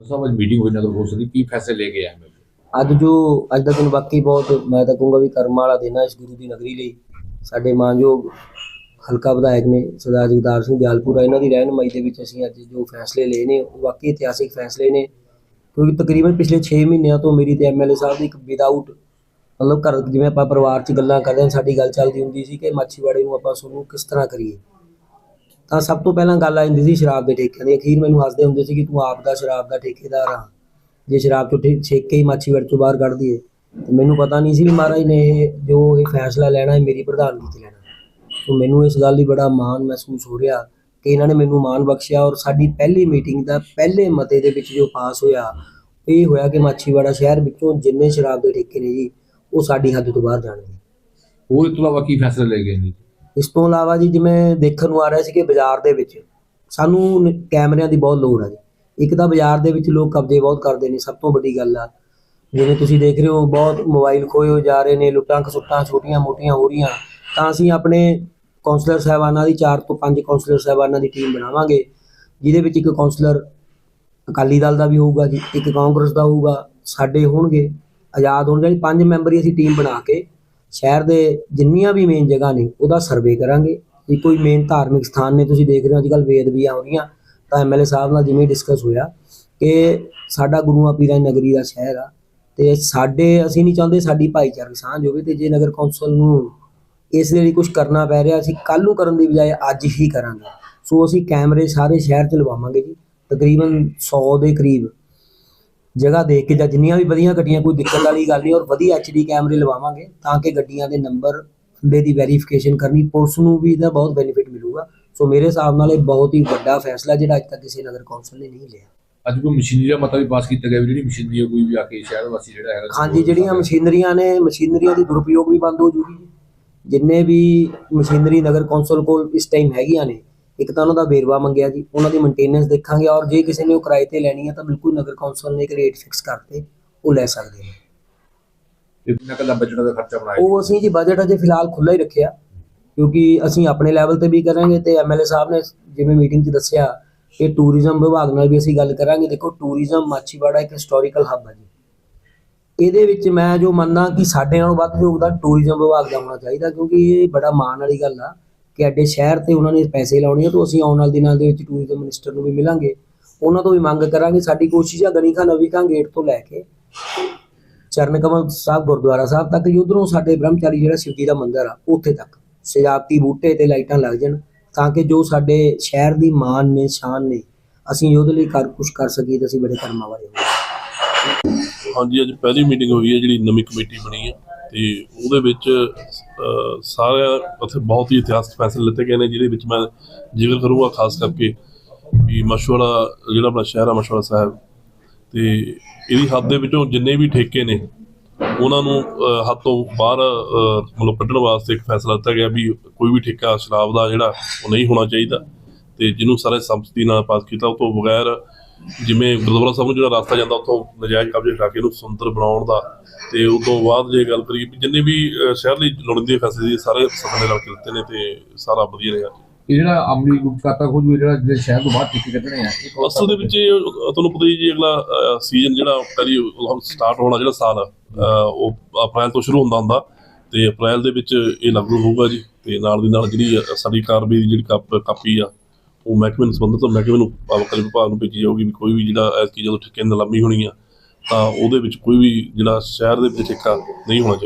ਸਾਹਿਬ, ਅੱਜ ਮੀਟਿੰਗ ਹੋਈ ਨਗਰ ਕੌਂਸਲ ਦੀ ਕੀ ਫੈਸਲੇ ਲੈ ਕੇ ਆਏ ਐਮਐਲਏ ਅੱਜ ਜੋ, ਅੱਜ ਦਾ ਦਿਨ ਬਾਕੀ ਬਹੁਤ, ਮੈਂ ਤਾਂ ਕਹੂੰਗਾ ਵੀ ਕਰਮ ਵਾਲਾ ਦਿਨ ਹੈ ਇਸ ਗੁਰੂ ਦੀ ਨਗਰੀ ਲਈ। ਸਾਡੇ ਮਾਨਯੋਗ ਹਲਕਾ ਵਿਧਾਇਕ ਨੇ ਸਰਦਾਰ ਜਗਦਾਰ ਸਿੰਘ ਦਿਆਲਪੁਰਾ, ਇਹਨਾਂ ਦੀ ਰਹਿਨੁਮਾਈ ਦੇ ਵਿੱਚ ਅਸੀਂ ਅੱਜ ਜੋ ਫੈਸਲੇ ਲਏ ਨੇ, ਉਹ ਵਾਕਈ ਇਤਿਹਾਸਿਕ ਫੈਸਲੇ ਨੇ। ਕਿਉਂਕਿ ਤਕਰੀਬਨ ਪਿਛਲੇ 6 ਮਹੀਨਿਆਂ ਤੋਂ ਮੇਰੀ ਤੇ ਐਮਐਲਏ ਸਾਹਿਬ ਦੀ ਇੱਕ ਵਿਦਆਊਟ ਮਤਲਬ ਘਰ, ਜਿਵੇਂ ਆਪਾਂ ਪਰਿਵਾਰ 'ਚ ਗੱਲਾਂ ਕਰਦੇ ਹਾਂ, ਸਾਡੀ ਗੱਲ ਚੱਲਦੀ ਹੁੰਦੀ ਸੀ ਕਿ ਮਾਛੀਵਾੜੇ ਨੂੰ ਆਪਾਂ ਤੁਹਾਨੂੰ ਕਿਸ ਤਰ੍ਹਾਂ ਕਰੀਏ। ਤਾਂ ਸਭ ਤੋਂ ਪਹਿਲਾਂ ਗੱਲ ਆ ਜਾਂਦੀ ਸੀ ਸ਼ਰਾਬ ਦੇ ਠੇਕਿਆਂ ਦੀ। ਅਖੀਰ ਮੈਨੂੰ ਹੱਸਦੇ ਹੁੰਦੇ ਸੀ ਕਿ ਤੂੰ ਆਪ ਦਾ ਸ਼ਰਾਬ ਦਾ ਠੇਕੇਦਾਰ ਆ। ਜੇ ਸ਼ਰਾਬ ਚੋਂ ਠੇ- ਹੀ ਮਾਛੀਵਾੜੇ ਚੋਂ ਬਾਹਰ ਕੱਢ ਦਈਏ, ਤੇ ਮੈਨੂੰ ਪਤਾ ਨਹੀਂ ਸੀ ਵੀ ਮਹਾਰਾਜ ਨੇ ਇਹ ਜੋ ਇਹ ਫੈਸਲਾ ਲੈਣਾ ਹੈ ਮੇਰੀ ਪ੍ਰਧਾਨਗੀ 'ਚ ਲੈਣਾ। ਸੋ ਮੈਨੂੰ ਇਸ ਗੱਲ ਲਈ ਬੜਾ ਮਾਣ ਮਹਿਸੂਸ ਹੋ ਰਿਹਾ ਕਿ ਇਹਨਾਂ ਨੇ ਮੈਨੂੰ ਮਾਣ ਬਖਸ਼ਿਆ ਔਰ ਸਾਡੀ ਪਹਿਲੀ ਮੀਟਿੰਗ ਦਾ ਪਹਿਲੇ ਮਤੇ ਦੇ ਵਿੱਚ ਜੋ ਪਾਸ ਹੋਇਆ, ਇਹ ਹੋਇਆ ਕਿ ਮਾਛੀਵਾੜਾ ਸ਼ਹਿਰ ਵਿੱਚੋਂ ਜਿੰਨੇ ਸ਼ਰਾਬ ਦੇ ਠੇਕੇ ਨੇ ਜੀ, ਉਹ ਸਾਡੀ ਹੱਦ ਤੋਂ ਬਾਹਰ ਜਾਣਗੇ। ਹੋਰ ਇਸ ਤੋਂ ਇਲਾਵਾ ਕੀ ਫੈਸਲੇ ਲੈ ਗਏ ਨੇ ਇਸ ਤੋਂ ਇਲਾਵਾ ਜੀ, ਜਿਵੇਂ ਦੇਖਣ ਨੂੰ ਆ ਰਿਹਾ ਸੀ ਕਿ ਬਾਜ਼ਾਰ ਦੇ ਵਿੱਚ ਸਾਨੂੰ ਕੈਮਰਿਆਂ ਦੀ ਬਹੁਤ ਲੋੜ ਹੈ ਜੀ। ਇੱਕ ਤਾਂ ਬਾਜ਼ਾਰ ਦੇ ਵਿੱਚ ਲੋਕ ਕਬਜ਼ੇ ਬਹੁਤ ਕਰਦੇ ਨੇ, ਸਭ ਤੋਂ ਵੱਡੀ ਗੱਲ ਆ। ਜਿਵੇਂ ਤੁਸੀਂ ਦੇਖ ਰਹੇ ਹੋ, ਬਹੁਤ ਮੋਬਾਈਲ ਖੋਏ ਹੋ ਜਾ ਰਹੇ ਨੇ, ਲੁੱਟਾਂ ਖਸੁੱਟਾਂ ਛੋਟੀਆਂ ਮੋਟੀਆਂ ਹੋ ਰਹੀਆਂ। ਤਾਂ ਅਸੀਂ ਆਪਣੇ ਕਾਉਂਸਲਰ ਸਾਹਿਬਾਨਾਂ ਦੀ 4 ਤੋਂ 5 ਕਾਉਂਸਲਰ ਸਾਹਿਬਾਨਾਂ ਦੀ ਟੀਮ ਬਣਾਵਾਂਗੇ, ਜਿਹਦੇ ਵਿੱਚ ਇੱਕ ਕਾਉਂਸਲਰ ਅਕਾਲੀ ਦਲ ਦਾ ਵੀ ਹੋਊਗਾ ਜੀ, ਇੱਕ ਕਾਂਗਰਸ ਦਾ ਹੋਊਗਾ, ਸਾਡੇ ਹੋਣਗੇ, ਆਜ਼ਾਦ ਹੋਣਗੇ। ਪੰਜ ਮੈਂਬਰੀ ਅਸੀਂ ਟੀਮ ਬਣਾ ਕੇ ਸ਼ਹਿਰ ਦੇ ਜਿੰਨੀਆਂ ਵੀ ਮੇਨ ਜਗ੍ਹਾ ਨੇ, ਉਹਦਾ ਸਰਵੇ ਕਰਾਂਗੇ। ਜੇ ਕੋਈ ਮੇਨ ਧਾਰਮਿਕ ਸਥਾਨ ਨੇ, ਤੁਸੀਂ ਦੇਖ ਰਹੇ ਹੋ ਅੱਜਕੱਲ ਵੇਦ ਵੀ ਆ ਰਹੀਆਂ ਤਾਂ ਐਮਐਲਏ ਸਾਹਿਬ ਨਾਲ ਜਿਵੇਂ ਡਿਸਕਸ ਹੋਇਆ ਕਿ ਸਾਡਾ ਗੁਰੂਆਂ ਪੀਰਾਂ ਦੀ ਨਗਰੀ ਦਾ ਸ਼ਹਿਰ ਆ। ਤੇ ਸਾਡੇ, ਅਸੀਂ ਨਹੀਂ ਚਾਹੁੰਦੇ ਸਾਡੀ ਭਾਈਚਾਰਕ ਸਾਂਝ ਹੋਵੇ ਤੇ ਜੇ ਨਗਰ ਕੌਂਸਲ ਨੂੰ ਇਸ ਦੇ ਲਈ ਕੁਝ ਕਰਨਾ ਪੈ ਰਿਹਾ, ਅਸੀਂ ਕੱਲ ਨੂੰ ਕਰਨ ਦੀ ਬਜਾਏ ਅੱਜ ਹੀ ਕਰਾਂਗੇ। ਸੋ ਅਸੀਂ ਕੈਮਰੇ ਸਾਰੇ ਸ਼ਹਿਰ 'ਚ ਲਵਾਵਾਂਗੇ ਜੀ। ਤਕਰੀਬਨ 100 ਦੇ ਕਰੀਬ ਜਗ੍ਹਾ ਦੇਖ ਕੇ ਜਾਂ ਜਿੰਨੀਆਂ ਵੀ ਵਧੀਆਂ ਗੱਡੀਆਂ ਕੋਈ ਦਿੱਕਤ ਵਾਲੀ ਗੱਲ ਨਹੀਂ ਔਰ ਵਧੀਆ ਐਚਡੀ ਕੈਮਰੇ ਲਵਾਵਾਂਗੇ ਤਾਂ ਕਿ ਗੱਡੀਆਂ ਦੇ ਨੰਬਰ ਦੇ ਦੀ ਵੈਰੀਫਿਕੇਸ਼ਨ ਕਰਨੀ ਪੁਲਿਸ ਨੂੰ ਵੀ ਇਹਦਾ ਬਹੁਤ ਬੈਨੀਫਿਟ ਮਿਲੂਗਾ। ਸੋ ਮੇਰੇ ਹਿਸਾਬ ਨਾਲ ਇਹ ਬਹੁਤ ਹੀ ਵੱਡਾ ਫੈਸਲਾ ਜਿਹੜਾ ਅੱਜ ਤੱਕ ਕਿਸੇ ਨਗਰ ਕੌਂਸਲ ਨੇ ਨਹੀਂ ਲਿਆ। ਅੱਜ ਕੋਈ ਮਸ਼ੀਨਰੀ ਦਾ ਮਤਾ ਵੀ ਪਾਸ ਕੀਤਾ ਗਿਆ ਵੀ ਜਿਹੜੀ ਮਸ਼ੀਨਰੀ ਕੋਈ ਵੀ ਆ ਕੇ ਸ਼ਹਿਰ ਵਾਸੀ ਜਿਹੜਾ ਹੈਗਾ ਹਾਂਜੀ ਜਿਹੜੀਆਂ ਮਸ਼ੀਨਰੀਆਂ ਨੇ ਮਸ਼ੀਨਰੀਆਂ ਦੀ ਦੁਰਉਪਯੋਗ ਵੀ ਬੰਦ ਹੋ ਜੂਗੀ ਜਿੰਨੇ ਵੀ ਮਸ਼ੀਨਰੀ ਨਗਰ ਕੌਂਸਲ ਕੋਲ ਇਸ ਟਾਈਮ ਹੈਗੀਆਂ ਨੇ ਇੱਕ ਤਾਂ ਉਹਨਾਂ ਦਾ ਵੇਰਵਾ ਮੰਗਿਆ ਜੀ ਉਹਨਾਂ ਦੀ ਮੇਨਟੇਨੈਂਸ ਦੇਖਾਂਗੇ ਔਰ ਜੇ ਕਿਸੇ ਨੇ ਉਹ ਕਿਰਾਏ ਤੇ ਲੈਣੀ ਹੈ ਤਾਂ ਬਿਲਕੁਲ ਨਗਰ ਕੌਂਸਲ ਨੇ ਇੱਕ ਰੇਟ ਫਿਕਸ ਕਰਤੇ ਉਹ ਲੈ ਸਕਦੇ ਨੇ। ਕਿੰਨਾ ਕੱਲਾ ਬਜਟ ਦਾ ਖਰਚਾ ਬਣਾਇਆ ਉਹ ਅਸੀਂ ਜੀ ਬਜਟ ਅਜੇ ਫਿਲਹਾਲ ਖੁੱਲਾ ਹੀ ਰੱਖਿਆ ਕਿਉਂਕਿ ਅਸੀਂ ਆਪਣੇ ਲੈਵਲ ਤੇ ਵੀ ਕਰਾਂਗੇ ਤੇ ਐਮਐਲਏ ਸਾਹਿਬ ਨੇ ਜਿਵੇਂ ਮੀਟਿੰਗ 'ਚ ਦੱਸਿਆ ਕਿ ਟੂਰਿਜ਼ਮ ਵਿਭਾਗ ਨਾਲ ਵੀ ਅਸੀਂ ਗੱਲ ਕਰਾਂਗੇ। ਦੇਖੋ ਟੂਰਿਜ਼ਮ ਮਾਛੀਵਾੜਾ ਇੱਕ ਹਿਸਟੋਰੀਕਲ ਹੱਬ ਹੈ ਜੀ। ਇਹਦੇ ਵਿੱਚ ਮੈਂ ਜੋ ਮੰਨਦਾ ਕਿ ਸਾਡੇ ਨਾਲੋਂ ਵੱਧ ਯੋਗਦਾਨ ਟੂਰਿਜ਼ਮ ਵਿਭਾਗ ਦਾ ਹੋਣਾ ਚਾਹੀਦਾ ਕਿਉਂਕਿ ਇਹ ਬੜਾ ਮਾਣ ਵਾਲੀ ਗੱਲ ਆ। ਕਿ ਐਡੇ ਸ਼ਹਿਰ ਤੇ ਉਹਨਾਂ ਨੇ ਪੈਸੇ ਲਾਉਣੇ ਆ, ਤਾਂ ਅਸੀਂ ਆਉਣ ਵਾਲੇ ਦਿਨਾਂ ਦੇ ਵਿੱਚ ਟੂਰਿਜ਼ਮ ਮਿਨਿਸਟਰ ਨੂੰ ਵੀ ਮਿਲਾਂਗੇ। ਉਹਨਾਂ ਤੋਂ ਵੀ ਮੰਗ ਕਰਾਂਗੇ, ਸਾਡੀ ਕੋਸ਼ਿਸ਼ ਆ ਗਣੀ ਖਾਂ ਨਵੀਂ ਖਾਂ ਗੇਟ ਤੋਂ ਲੈ ਕੇ। ਚਰਨ ਕਮਲ ਸਾਹਿਬ ਗੁਰਦੁਆਰਾ ਸਾਹਿਬ ਤੱਕ ਉਧਰੋਂ ਸਾਡੇ ਬ੍ਰਹਮਚਾਰੀ ਜਿਹੜਾ ਸ਼ਿਵਜੀ ਦਾ ਮੰਦਿਰ ਆ, ਉੱਥੇ ਤੱਕ। ਸਜਾਵਟੀ ਬੂਟੇ ਤੇ ਲਾਈਟਾਂ ਲੱਗ ਜਾਣ, ਤਾਂ ਕਿ ਜੋ ਸਾਡੇ ਸ਼ਹਿਰ ਦੀ ਮਾਨ ਨੇ, ਸ਼ਾਨ ਨੇ, ਅਸੀਂ ਉਹਦੇ ਲਈ ਕਰ ਕੁਝ ਕਰ ਸਕੀਏ ਤਾਂ ਅਸੀਂ ਬੜੇ ਕਰਮਾਂ ਵਾਲੇ ਹਾਂ। ਹਾਂਜੀ, ਅੱਜ ਪਹਿਲੀ ਮੀਟਿੰਗ ਹੋਈ ਹੈ, ਜਿਹੜੀ ਨਵੀਂ ਕਮੇਟੀ ਬਣੀ ਹੈ, ਤੇ ਉਹਦੇ ਵਿੱਚ ਅਹ, ਸਾਰਿਆਂ ਉੱਥੇ ਬਹੁਤ ਹੀ ਇਤਿਹਾਸਕ ਫੈਸਲੇ ਲਿੱਤੇ ਗਏ ਨੇ ਜਿਹਦੇ ਵਿੱਚ ਮੈਂ ਜ਼ਿਕਰ ਕਰੂੰਗਾ ਖਾਸ ਕਰਕੇ ਵੀ ਮਸ਼ਵਰਾ ਜਿਹੜਾ ਆਪਣਾ ਸ਼ਹਿਰ ਆ ਮਸ਼ਵਰਾ ਸਾਹਿਬ ਤੇ ਇਹਦੀ ਹੱਦ ਦੇ ਵਿੱਚੋਂ ਜਿੰਨੇ ਵੀ ਠੇਕੇ ਨੇ ਉਹਨਾਂ ਨੂੰ ਅਹ, ਹੱਦ ਤੋਂ ਬਾਹਰ ਮਤਲਬ ਕੱਢਣ ਵਾਸਤੇ ਇੱਕ ਫੈਸਲਾ ਲਿੱਤਾ ਗਿਆ ਵੀ ਕੋਈ ਵੀ ਠੇਕਾ ਸ਼ਰਾਬ ਦਾ ਜਿਹੜਾ ਉਹ ਨਹੀਂ ਹੋਣਾ ਚਾਹੀਦਾ। ਤੇ ਜਿਹਨੂੰ ਸਾਰੇ ਸੰਮਤੀ ਨਾਲ ਪਾਸ ਕੀਤਾ ਉਹ ਤੋਂ ਬਗੈਰ ਜਿਵੇਂ ਗੁਰਦੁਆਰਾ ਸਾਹਿਬ ਨੂੰ ਜਿਹੜਾ ਰਸਤਾ ਜਾਂਦਾ ਉੱਥੋਂ ਨਜਾਇਜ਼ ਕਬਜ਼ੇ ਹਟਾ ਕੇ ਸੁੰਦਰ ਬਣਾਉਣ ਦਾ ਤੇ ਉਸ ਤੋਂ ਬਾਅਦ ਜੇ ਗੱਲ ਕਰੀਏ ਜਿੰਨੇ ਵੀ ਸ਼ਹਿਰ ਲਈ ਲੋੜੀਂਦੇ ਫੈਸਲੇ ਸੀ ਸਾਰੇ ਸਭਨੇ ਨਾਲ ਕੇ ਦਿੱਤੇ ਨੇ ਤੇ ਸਾਰਾ ਵਧੀਆ ਰਿਹਾ। ਇਹ ਜਿਹੜਾ ਅਮਲੀ ਗੁਪਕਾਤਾ ਖੋਜ ਜਿਹੜਾ ਜਿਹੜੇ ਸ਼ਹਿਰ ਤੋਂ ਬਾਹਰ ਟਿੱਕੇ ਕੱਢਣੇ ਆ ਅਸਲ ਦੇ ਵਿੱਚ ਤੁਹਾਨੂੰ ਪਤਾ ਹੀ ਜੀ ਅਗਲਾ ਸੀਜ਼ਨ ਜਿਹੜਾ ਕਰੀ ਸਟਾਰਟ ਹੋਣਾ ਜਿਹੜਾ ਸਾਲ ਉਹ ਅਪ੍ਰੈਲ ਤੋਂ ਸ਼ੁਰੂ ਹੁੰਦਾ ਹੁੰਦਾ ਤੇ ਅਪ੍ਰੈਲ ਦੇ ਵਿੱਚ ਇਹ ਲਾਗੂ ਹੋਊਗਾ ਜੀ ਤੇ ਨਾਲ ਦੀ ਨਾਲ ਜਿਹੜੀ ਸਾਡੀ ਕਾਰਵਾਈ ਦੀ ਜਿਹੜੀ ਕਾਪੀ ਆ ਉਹ ਮਹਿਕਮੇ ਨੂੰ ਸੰਬੰਧਿਤ ਮਹਿਕਮੇ ਨੂੰ ਆਬਕਾਰੀ ਵਿਭਾਗ ਨੂੰ ਭੇਜੀ ਜਾਊਗੀ ਵੀ ਕੋਈ ਵੀ ਜਿਹੜਾ ਐਤਕੀ ਜਦੋਂ ਠੇਕੇ ਨਿਲਾਮੀ ਹੋਣੀ ਆ, ਤਾਂ ਉਹਦੇ ਵਿੱਚ ਕੋਈ ਵੀ ਜਿਹੜਾ ਸ਼ਹਿਰ ਦੇ ਵਿੱਚ ਠੇਕਾ ਨਹੀਂ ਹੋਣਾ ਚਾਹੀਦਾ।